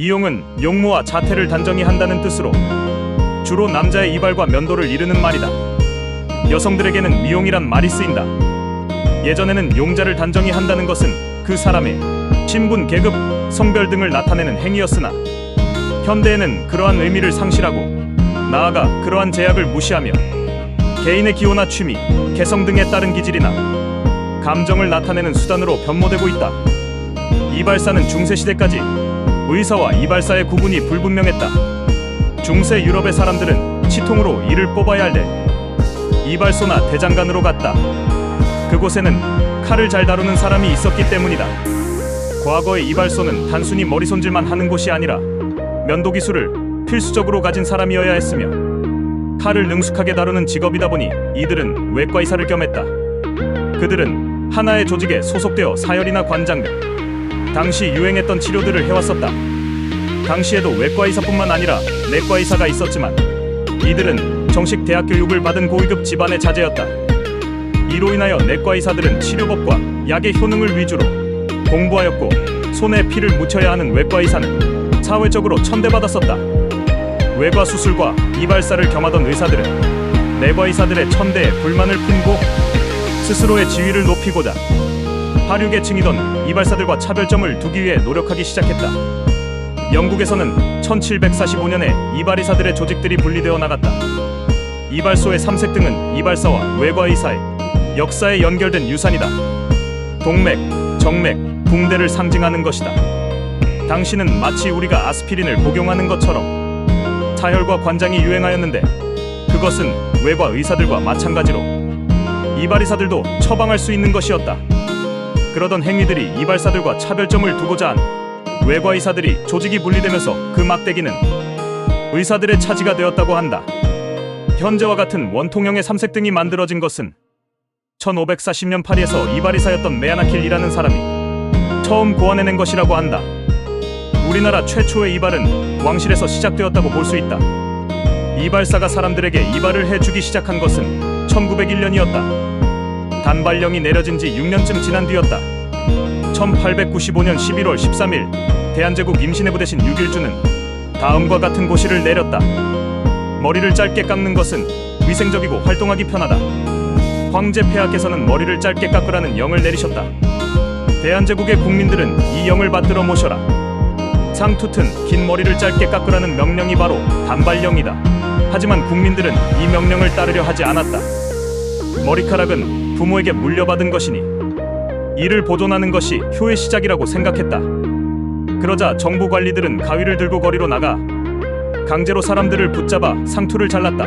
이용은 용모와 자태를 단정히 한다는 뜻으로 주로 남자의 이발과 면도를 이르는 말이다. 여성들에게는 미용이란 말이 쓰인다. 예전에는 용자를 단정히 한다는 것은 그 사람의 신분, 계급, 성별 등을 나타내는 행위였으나 현대에는 그러한 의미를 상실하고 나아가 그러한 제약을 무시하며 개인의 기호나 취미, 개성 등에 따른 기질이나 감정을 나타내는 수단으로 변모되고 있다. 이발사는 중세 시대까지 의사와 이발사의 구분이 불분명했다. 중세 유럽의 사람들은 치통으로 이를 뽑아야 할 때 이발소나 대장간으로 갔다. 그곳에는 칼을 잘 다루는 사람이 있었기 때문이다. 과거의 이발소는 단순히 머리 손질만 하는 곳이 아니라 면도 기술을 필수적으로 가진 사람이어야 했으며 칼을 능숙하게 다루는 직업이다 보니 이들은 외과 의사를 겸했다. 그들은 하나의 조직에 소속되어 사열이나 관장 등 당시 유행했던 치료들을 해왔었다. 당시에도 외과 의사뿐만 아니라 내과 의사가 있었지만 이들은 정식 대학 교육을 받은 고위급 집안의 자제였다. 이로 인하여 내과 의사들은 치료법과 약의 효능을 위주로 공부하였고 손에 피를 묻혀야 하는 외과 의사는 사회적으로 천대받았었다. 외과 수술과 이발사를 겸하던 의사들은 내과 의사들의 천대에 불만을 품고 스스로의 지위를 높이고자 하류계층이던 이발사들과 차별점을 두기 위해 노력하기 시작했다. 영국에서는 1745년에 이발의사들의 조직들이 분리되어 나갔다. 이발소의 삼색 등은 이발사와 외과의사의 역사에 연결된 유산이다. 동맥, 정맥, 붕대를 상징하는 것이다. 당시는 마치 우리가 아스피린을 복용하는 것처럼 차혈과 관장이 유행하였는데 그것은 외과 의사들과 마찬가지로 이발의사들도 처방할 수 있는 것이었다. 그러던 행위들이 이발사들과 차별점을 두고자 한 외과 의사들이 조직이 분리되면서 그 막대기는 의사들의 차지가 되었다고 한다. 현재와 같은 원통형의 삼색 등이 만들어진 것은 1540년 파리에서 이발의사였던 메아나킬이라는 사람이 처음 고안해낸 것이라고 한다. 우리나라 최초의 이발은 왕실에서 시작되었다고 볼 수 있다. 이발사가 사람들에게 이발을 해주기 시작한 것은 1901년이었다. 단발령이 내려진 지 6년쯤 지난 뒤였다. 1895년 11월 13일 대한제국 임신해부 대신 6일주는 다음과 같은 고시를 내렸다. 머리를 짧게 깎는 것은 위생적이고 활동하기 편하다. 황제 폐하께서는 머리를 짧게 깎으라는 영을 내리셨다. 대한제국의 국민들은 이 영을 받들어 모셔라. 상투튼 긴 머리를 짧게 깎으라는 명령이 바로 단발령이다. 하지만 국민들은 이 명령을 따르려 하지 않았다. 머리카락은 부모에게 물려받은 것이니 이를 보존하는 것이 효의 시작이라고 생각했다. 그러자 정부 관리들은 가위를 들고 거리로 나가 강제로 사람들을 붙잡아 상투를 잘랐다.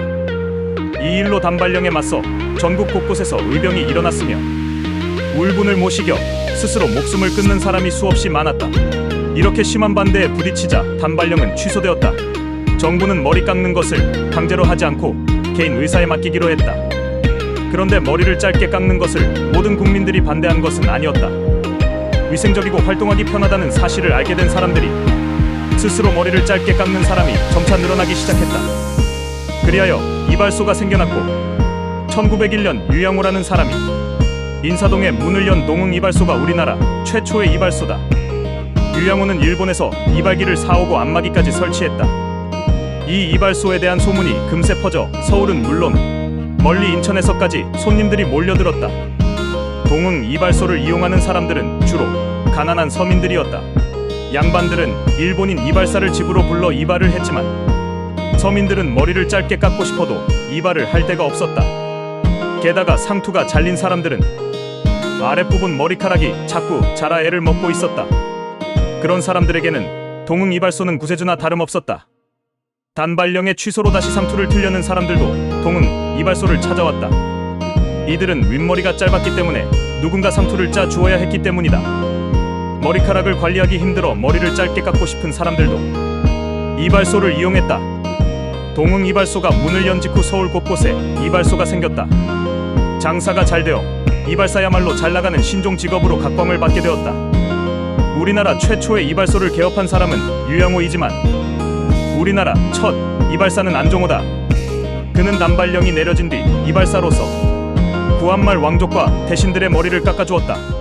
이 일로 단발령에 맞서 전국 곳곳에서 의병이 일어났으며 울분을 못 이겨 스스로 목숨을 끊는 사람이 수없이 많았다. 이렇게 심한 반대에 부딪히자 단발령은 취소되었다. 정부는 머리 깎는 것을 강제로 하지 않고 개인 의사에 맡기기로 했다. 그런데 머리를 짧게 깎는 것을 모든 국민들이 반대한 것은 아니었다. 위생적이고 활동하기 편하다는 사실을 알게 된 사람들이 스스로 머리를 짧게 깎는 사람이 점차 늘어나기 시작했다. 그리하여 이발소가 생겨났고 1901년 유양호라는 사람이 인사동에 문을 연 동흥 이발소가 우리나라 최초의 이발소다. 유양호는 일본에서 이발기를 사오고 안마기까지 설치했다. 이 이발소에 대한 소문이 금세 퍼져 서울은 물론 멀리 인천에서까지 손님들이 몰려들었다. 동흥 이발소를 이용하는 사람들은 주로 가난한 서민들이었다. 양반들은 일본인 이발사를 집으로 불러 이발을 했지만 서민들은 머리를 짧게 깎고 싶어도 이발을 할 데가 없었다. 게다가 상투가 잘린 사람들은 아랫부분 머리카락이 자꾸 자라 애를 먹고 있었다. 그런 사람들에게는 동흥 이발소는 구세주나 다름없었다. 단발령의 취소로 다시 상투를 틀려는 사람들도 동흥 이발소를 찾아왔다. 이들은 윗머리가 짧았기 때문에 누군가 상투를 짜 주어야 했기 때문이다. 머리카락을 관리하기 힘들어 머리를 짧게 깎고 싶은 사람들도 이발소를 이용했다. 동흥 이발소가 문을 연 직후 서울 곳곳에 이발소가 생겼다. 장사가 잘 되어 이발사야말로 잘 나가는 신종 직업으로 각광을 받게 되었다. 우리나라 최초의 이발소를 개업한 사람은 유양호이지만 우리나라 첫 이발사는 안종호다. 그는 단발령이 내려진 뒤 이발사로서 구한말 왕족과 대신들의 머리를 깎아주었다.